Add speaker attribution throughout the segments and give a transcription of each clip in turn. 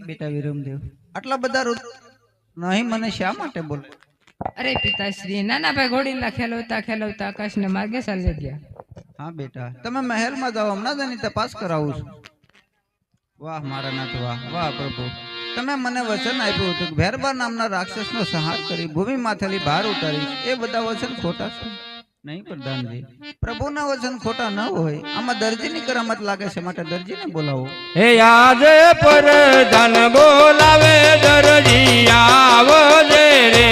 Speaker 1: બેટા વિરમદેવ આટલા બધા નહીં મને શા માટે બોલે?
Speaker 2: અરે પિતાશ્રી નાના ભાઈ ઘોડીલા ખેલવતા ખેલવતા આકાશને માર્ગે ચાલ્યા ગયા.
Speaker 1: હા બેટા તમે મહેલમાં જાઓ હમણાં તેની તપાસ કરાવું છું. વાહ મારા નાથ વાહ વાહ પ્રભુ. તમે મને વચન આપ્યું હતું ભેરબા નામના રાક્ષસનો સંહાર કરી ભૂમિ માથેલી બહાર ઉતારી એ બધા વચન ખોટા છે. નહીં પ્રધાનજી પ્રભુના વચન ખોટા ન હોય આમાં દરજીની કરામત લાગે છે માટે દરજીને બોલાવો.
Speaker 3: હે આજે પરધાન બોલાવે દરજી આવજે રે.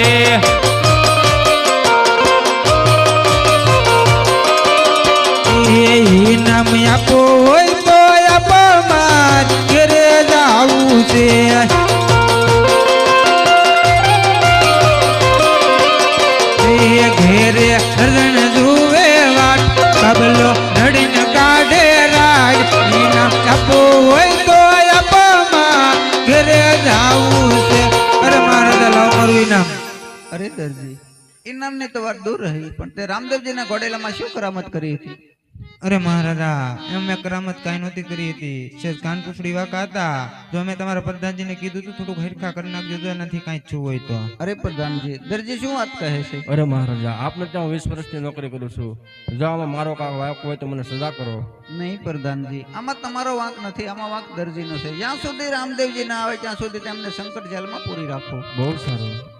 Speaker 4: એ નામ આપો હોય જાવું અરે મારું ઇનામ
Speaker 1: દરજી ઇનામની તો વાત દૂર રહી, પણ તે રામદેવજીના ઘોડેલામાં શું કરામત કરી હતી?
Speaker 4: અરે મહારાજા એમ મેં કરામત કાંઈ નહોતી કરી હતી. શેર કાન વાકા હતા. જો મેં તમારા પ્રધાનજીને કીધું હતું થોડુંક હરખા કરી નાખજો જો એનાથી કાંઈ છું હોય તો.
Speaker 1: અરે પ્રધાનજી દરજી શું વાત કહે છે?
Speaker 3: અરે મહારાજા આપને ત્યાં વીસ વર્ષની નોકરી કરું છું. જો આમાં મારો કાંક વાંક હોય તો મને સજા કરો.
Speaker 1: નહીં પ્રધાનજી આમાં તમારો વાંક નથી આમાં વાંક દરજીનો છે. જ્યાં સુધી રામદેવજી ના આવે ત્યાં સુધી તેમને સંકટ જેલમાં પૂરી રાખો.
Speaker 3: બહુ સારું.